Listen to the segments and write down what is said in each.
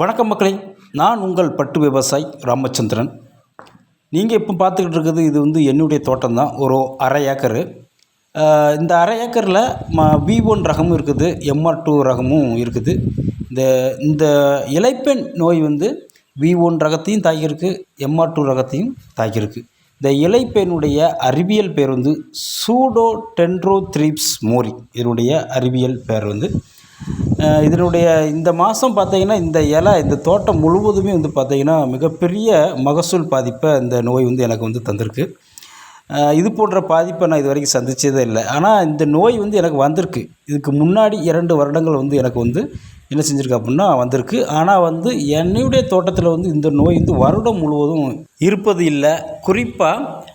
வணக்கம் மக்களே நான் உங்கள் பட்டு விவசாயி ராமச்சந்திரன். நீங்கள் இப்போ பார்த்துக்கிட்டு இருக்கிறது இது வந்து என்னுடைய தோட்டம் தான் ஒரு அரை ஏக்கரு. இந்த அரை ஏக்கரில் ம வி ஒன் ரகமும் இருக்குது எம்ஆர் டூ ரகமும் இருக்குது. இந்த இந்த இலைப்பெண் நோய் வந்து வி ஒன் ரகத்தையும் தாக்கியிருக்கு எம்ஆர் டூ ரகத்தையும் தாக்கியிருக்கு. இந்த இலைப்பெண்ணுடைய அறிவியல் பேர் வந்து சூடோ டென்ட்ரோ த்ரீப்ஸ் மோரி இதனுடைய அறிவியல் பேர் வந்து இதனுடைய இந்த மாதம் பார்த்தீங்கன்னா இந்த இலை இந்த தோட்டம் முழுவதுமே வந்து பார்த்திங்கன்னா மிகப்பெரிய மகசூல் பாதிப்பை இந்த நோய் வந்து எனக்கு வந்து தந்திருக்கு. இது போன்ற பாதிப்பை நான் இது வரைக்கும் சந்தித்ததே இல்லை. ஆனால் இந்த நோய் வந்து எனக்கு வந்திருக்கு. இதுக்கு முன்னாடி இரண்டு வருடங்கள் வந்து எனக்கு வந்து என்ன செஞ்சுருக்கு அப்படின்னா வந்திருக்கு. ஆனால் வந்து என்னுடைய தோட்டத்தில் வந்து இந்த நோய் வந்து வருடம் முழுவதும் இருப்பது இல்லை. குறிப்பாக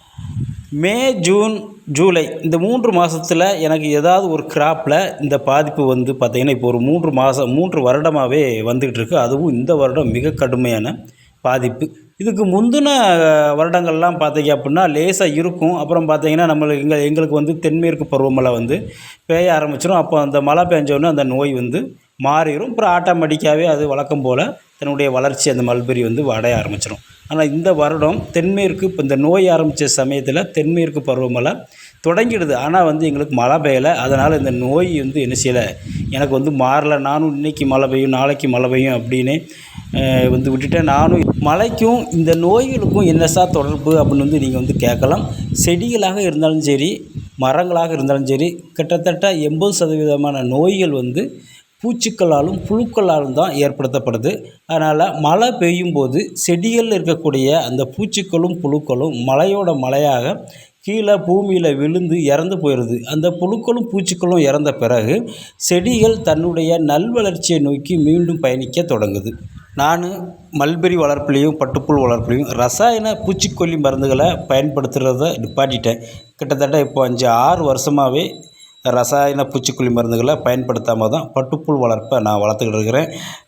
மே ஜூன் ஜூலை இந்த மூன்று மாதத்தில் எனக்கு ஏதாவது ஒரு கிராப்பில் இந்த பாதிப்பு வந்து பார்த்திங்கன்னா இப்போ ஒரு மூன்று மாதம் மூன்று வருடமாகவே வந்துக்கிட்டு இருக்குது அதுவும் இந்த வருடம் மிக கடுமையான பாதிப்பு. இதுக்கு முந்தின வருடங்கள்லாம் பார்த்தீங்க அப்படின்னா லேசாக இருக்கும். அப்புறம் பார்த்தீங்கன்னா நம்மளுக்கு எங்கள் எங்களுக்கு வந்து தென்மேற்கு பருவமழை வந்து பெய்ய ஆரம்பிச்சிடும் அப்போ அந்த மழை பெஞ்சோடனே அந்த நோய் வந்து மாறிடும் அப்புறம் ஆட்டோமேட்டிக்காகவே அது வழக்கம் போல் தன்னுடைய வளர்ச்சி அந்த மல்பெரி வந்து அடைய ஆரம்பிச்சிடும் ஆனால் இந்த வருடம் தென்மேற்கு இப்போ இந்த நோய் ஆரம்பித்த சமயத்தில் தென்மேற்கு பருவமழை தொடங்கிடுது. ஆனால் வந்து எங்களுக்கு மழை பெய்யலை. அதனால் இந்த நோய் வந்து என்ன செய்யலை? எனக்கு வந்து மாறலை. நானும் இன்றைக்கி மழை பெய்யும் நாளைக்கு மழை பெய்யும் அப்படின்னு வந்து விட்டுட்டேன். நானும் மழைக்கும் இந்த நோய்களுக்கும் என்ன சார் தொடர்பு அப்படின்னு வந்து நீங்கள் வந்து கேட்கலாம். செடிகளாக இருந்தாலும் சரி மரங்களாக இருந்தாலும் சரி கிட்டத்தட்ட எண்பது சதவீதமான நோய்கள் வந்து பூச்சிக்களாலும் புழுக்களாலும் தான் ஏற்படுத்தப்படுது. அதனால் மழை பெய்யும் போது செடிகளில் இருக்கக்கூடிய அந்த பூச்சிக்களும் புழுக்களும் மழையோட மழையாக கீழே பூமியில் விழுந்து இறந்து போயிடுது அந்த புழுக்களும் பூச்சிக்களும் இறந்த பிறகு செடிகள் தன்னுடைய நல்வளர்ச்சியை நோக்கி மீண்டும் பயணிக்க தொடங்குது. நான் மல்பெரி வளர்ப்புலேயும் பட்டுப்புழு வளர்ப்புலேயும் ரசாயன பூச்சிக்கொல்லி மருந்துகளை பயன்படுத்துகிறத நிப்பாட்டிட்டேன். கிட்டத்தட்ட இப்போ அஞ்சு ஆறு வருஷமாகவே ரசாயன பூச்சிக்கொல்லி மருந்துகளை பயன்படுத்தாமல் தான் பட்டுப்புழு வளர்ப்பை நான் வளர்த்துக்கிட்டு இருக்கிறேன்.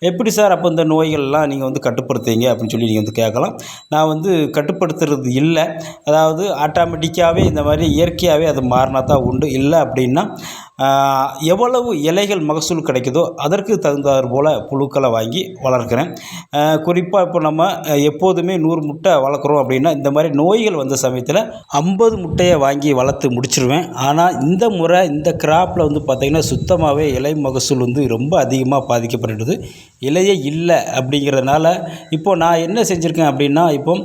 எப்படி சார் அப்போ இந்த நோய்கள்லாம் நீங்கள் வந்து கட்டுப்படுத்துவீங்க அப்படின்னு சொல்லி நீங்கள் வந்து கேட்கலாம். நான் வந்து கட்டுப்படுத்துறது இல்லை. அதாவது ஆட்டோமேட்டிக்காகவே இந்த மாதிரி இயற்கையாகவே அது மாறினா தான் உண்டு. இல்லை அப்படின்னா எவ்வளவு இலைகள் மகசூல் கிடைக்குதோ அதற்கு தகுந்தாற் போல் புழுக்களை வாங்கி வளர்க்குறேன். குறிப்பாக இப்போ நம்ம எப்போதுமே நூறு முட்டை வளர்க்குறோம் அப்படின்னா இந்த மாதிரி நோய்கள் வந்த சமயத்தில் ஐம்பது முட்டையை வாங்கி வளர்த்து முடிச்சிருவேன். ஆனால் இந்த முறை இந்த கிராப்பில் வந்து பார்த்திங்கன்னா சுத்தமாகவே இலை மகசூல் வந்து ரொம்ப அதிகமாக பாதிக்கப்பட்டுடுது இலையே இல்லை அப்படிங்கிறதுனால இப்போ நான் என்ன செஞ்சுருக்கேன் அப்படின்னா இப்போ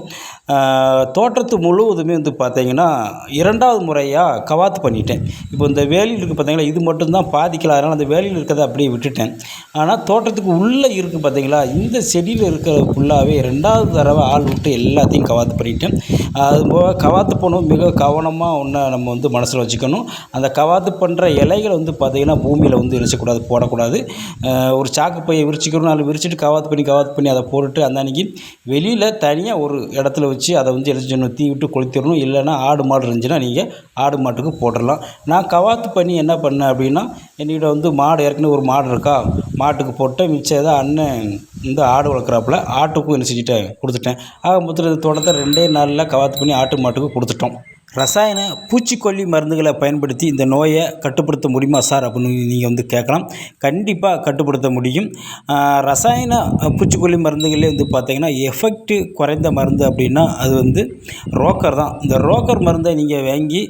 தோட்டத்து முழுவதுமே வந்து பார்த்திங்கன்னா இரண்டாவது முறையாக கவாத்து பண்ணிட்டேன். இப்போ இந்த வேலியில் இருக்குது பார்த்தீங்களா இது மட்டும்தான் பாதிக்கல அதனால் அந்த வேலியில் இருக்கிறத அப்படியே விட்டுட்டேன். ஆனால் தோட்டத்துக்கு உள்ளே இருக்குது பார்த்தீங்களா இந்த செடியில் இருக்கிற ஃபுல்லாகவே ரெண்டாவது தடவை ஆள் விட்டு எல்லாத்தையும் கவாத்து பண்ணிட்டேன். அது போக கவாத்து பண்ணும் மிக கவனமாக ஒன்று நம்ம வந்து மனசில் வச்சுக்கணும். அந்த கவாத்து பண்ணுற இலைகளை வந்து பார்த்திங்கன்னா பூமியில் வந்து எரிச்சக்கூடாது போடக்கூடாது. ஒரு சாக்கு பையை விரிச்சிக்கணும் அதில் விரிச்சிட்டு கவாத்து பண்ணி கவாத்து பண்ணி அதை போட்டுட்டு அந்த அன்றைக்கி வெளியில் தனியாக ஒரு இடத்துல வச்சு அதை வந்து எரிச்சிடணும் தீ விட்டு கொளுத்திடணும். இல்லைன்னா ஆடு மாடு இருந்துச்சுன்னா நீங்கள் ஆடு மாட்டுக்கு போட்டுடலாம். நான் கவாத்து பண்ணி என்ன பண்ணேன் அப்படின்னா என்கிட்ட வந்து மாடு ஏற்கனவே ஒரு மாடு இருக்கா? மாட்டுக்கு போட்டேன். மிச்சம் ஏதோ அண்ணன் இந்த ஆடு வளர்க்குறாப்புல ஆட்டுக்கும் என்ன செஞ்சுட்டேன் கொடுத்துட்டேன். ஆக மொத்தத்தில் தோட்டத்தை ரெண்டே நாளில் கவாத்து பண்ணி ஆட்டு மாட்டுக்கு கொடுத்துட்டோம். ரசாயன பூச்சிக்கொல்லி மருந்துகளை பயன்படுத்தி இந்த நோயை கட்டுப்படுத்த முடியுமா சார் அப்படின்னு நீங்கள் வந்து கேட்கலாம். கண்டிப்பாக கட்டுப்படுத்த முடியும். ரசாயன பூச்சிக்கொல்லி மருந்துகளே வந்து பார்த்திங்கன்னா எஃபெக்ட் குறைந்த மருந்து அப்படின்னா அது வந்து ரோக்கர் தான். இந்த ரோக்கர் மருந்தை நீங்கள் வாங்கி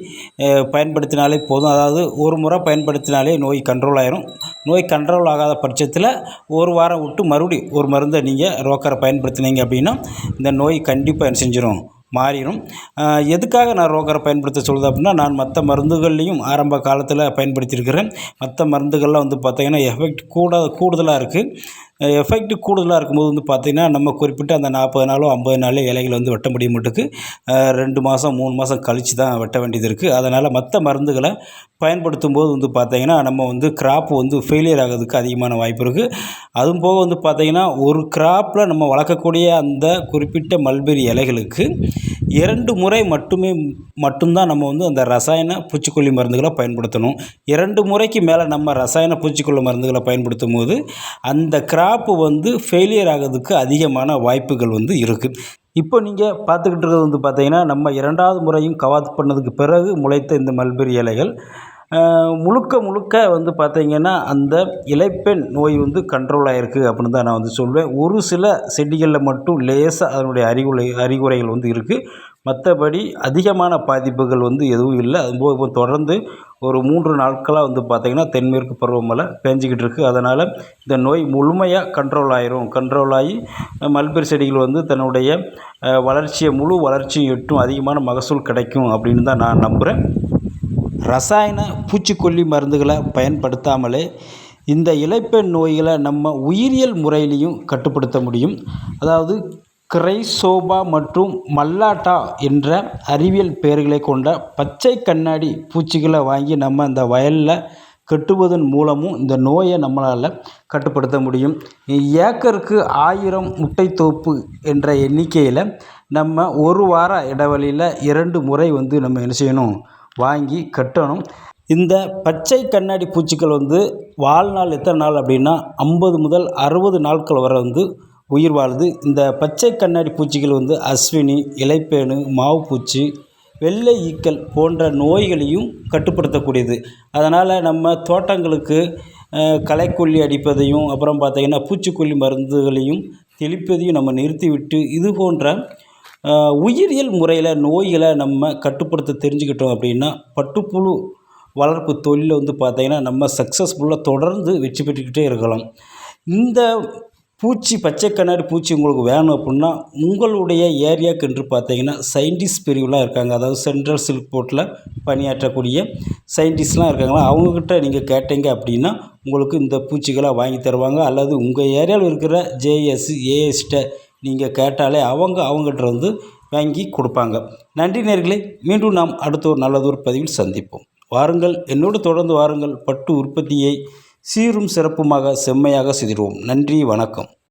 பயன்படுத்தினாலே போதும். அதாவது ஒரு முறை பயன்படுத்தினாலே நோய் கண்ட்ரோல் ஆயிரும். நோய் கண்ட்ரோல் ஆகாத பட்சத்தில் ஒரு வாரம் விட்டு மறுபடி ஒரு மருந்தை நீங்கள் ரோக்கரை பயன்படுத்தினீங்க அப்படின்னா இந்த நோய் கண்டிப்பாக என்ன செஞ்சிடும் மாறிடும். எதுக்காக நான் ரோக்கரை பயன்படுத்த சொல்லுது அப்படின்னா நான் மற்ற மருந்துகள்லையும் ஆரம்ப காலத்தில் பயன்படுத்தியிருக்கிறேன். மற்ற மருந்துகள்லாம் வந்து பார்த்திங்கன்னா எஃபெக்ட் கூட கூடுதலாக இருக்குது எஃபெக்ட் கூடுதலாக இருக்கும்போது வந்து பார்த்திங்கன்னா நம்ம குறிப்பிட்ட அந்த நாற்பது நாளோ ஐம்பது நாளோ இலைகளை வந்து வெட்ட முடிய மட்டுக்கு. ரெண்டு மாதம் மூணு மாதம் கழித்து தான் வெட்ட வேண்டியது இருக்குது அதனால் மற்ற மருந்துகளை பயன்படுத்தும் போது வந்து பார்த்திங்கன்னா நம்ம வந்து கிராப் வந்து ஃபெயிலியர் ஆகிறதுக்கு அதிகமான வாய்ப்பு இருக்குது அதுவும் போக வந்து பார்த்திங்கன்னா ஒரு கிராப்பில் நம்ம வளர்க்கக்கூடிய அந்த குறிப்பிட்ட மல்பெரி இலைகளுக்கு இரண்டு முறை மட்டுமே மட்டும்தான் நம்ம வந்து அந்த ரசாயன பூச்சிக்கொல்லி மருந்துகளை பயன்படுத்தணும். இரண்டு முறைக்கு மேலே நம்ம ரசாயன பூச்சிக்கொல்லி மருந்துகளை பயன்படுத்தும் போது அந்த கிராப்பு வந்து ஃபெயிலியர் ஆகிறதுக்கு அதிகமான வாய்ப்புகள் வந்து இருக்குது இப்போ நீங்கள் பார்த்துக்கிட்டு இருக்கிறது வந்து பார்த்தீங்கன்னா நம்ம இரண்டாவது முறையும் கவாத் பண்ணதுக்கு பிறகு முளைத்த இந்த மல்பெரி இலைகள் முழுக்க முழுக்க வந்து பார்த்திங்கன்னா அந்த இலைப்பெண் நோய் வந்து கண்ட்ரோல் ஆகிருக்கு அப்படின்னு தான் நான் வந்து சொல்வேன். ஒரு சில செடிகளில் மட்டும் லேசாக அதனுடைய அறிகுறை அறிகுறைகள் வந்து இருக்குது மற்றபடி அதிகமான பாதிப்புகள் வந்து எதுவும் இல்லை. அதுபோக இப்போ தொடர்ந்து ஒரு மூன்று நாட்களாக வந்து பார்த்திங்கன்னா தென்மேற்கு பருவமழை பேஞ்சிக்கிட்டு இருக்குது அதனால் இந்த நோய் முழுமையாக கண்ட்ரோல் ஆயிரும். கண்ட்ரோல் ஆகி மல்பெரி செடிகள் வந்து தன்னுடைய வளர்ச்சியை முழு வளர்ச்சியும் எட்டும் அதிகமான மகசூல் கிடைக்கும் அப்படின்னு தான் நான் நம்புகிறேன் ரசாயன பூச்சிக்கொல்லி மருந்துகளை பயன்படுத்தாமலே இந்த இலைப்பெண் நோய்களை நம்ம உயிரியல் முறையிலையும் கட்டுப்படுத்த முடியும். அதாவது கிரைசோபா மற்றும் மல்லாட்டா என்ற அறிவியல் பெயர்களை கொண்ட பச்சை கண்ணாடி பூச்சிகளை வாங்கி நம்ம இந்த வயலில் கட்டுவதன் மூலமும் இந்த நோயை நம்மளால் கட்டுப்படுத்த முடியும். ஏக்கருக்கு ஆயிரம் முட்டை தோப்பு என்ற எண்ணிக்கையில் நம்ம ஒரு வார இடைவெளியில் இரண்டு முறை வந்து நம்ம என்ன செய்யணும்? வாங்கி கட்டணும். இந்த பச்சை கண்ணாடி பூச்சிகள் வந்து வாழ்நாள் எத்தனை நாள் அப்படின்னா ஐம்பது முதல் அறுபது நாட்கள் வரை வந்து உயிர் வாழுது. இந்த பச்சை கண்ணாடி பூச்சிகள் வந்து அஸ்வினி இலைப்பேனு மாவு பூச்சி வெள்ளை ஈக்கள் போன்ற நோய்களையும் கட்டுப்படுத்தக்கூடியது. அதனால் நம்ம தோட்டங்களுக்கு களைக்கொல்லி அடிப்பதையும் அப்புறம் பார்த்திங்கன்னா பூச்சிக்கொல்லி மருந்துகளையும் தெளிப்பதையும் நம்ம நிறுத்திவிட்டு இது போன்ற உயிரியல் முறையில் நோய்களை நம்ம கட்டுப்படுத்த தெரிஞ்சுக்கிட்டோம் அப்படின்னா பட்டுப்புழு வளர்ப்பு தொழிலில் வந்து பார்த்திங்கன்னா நம்ம சக்ஸஸ்ஃபுல்லாக தொடர்ந்து வெற்றி பெற்றுக்கிட்டே இருக்கலாம். இந்த பூச்சி பச்சை கண்ணாடி பூச்சி உங்களுக்கு வேணும் அப்படின்னா உங்களுடைய ஏரியாவுக்கு என்று பார்த்தீங்கன்னா சயின்டிஸ்ட் பிரிவுலாம் இருக்காங்க. அதாவது சென்ட்ரல் சில்க் போர்ட்டில் பணியாற்றக்கூடிய சயின்டிஸ்ட்லாம் இருக்காங்களா அவங்கக்கிட்ட நீங்கள் கேட்டீங்க அப்படின்னா உங்களுக்கு இந்த பூச்சிகளை வாங்கி தருவாங்க. அல்லது உங்கள் ஏரியாவில் இருக்கிற ஜேஎஸ் ஏஎஸ்கிட்ட நீங்கள் கேட்டாலே அவங்க அவங்ககிட்ட வந்து வாங்கி கொடுப்பாங்க. நன்றி நேர்களே மீண்டும் நாம் அடுத்த ஒரு நல்லதொரு பதிவில் சந்திப்போம். வாருங்கள் என்னோடு தொடர்ந்து வாருங்கள். பட்டு உற்பத்தியை சீரும் சிறப்புமாக செம்மையாக செய்திடுவோம் நன்றி வணக்கம்.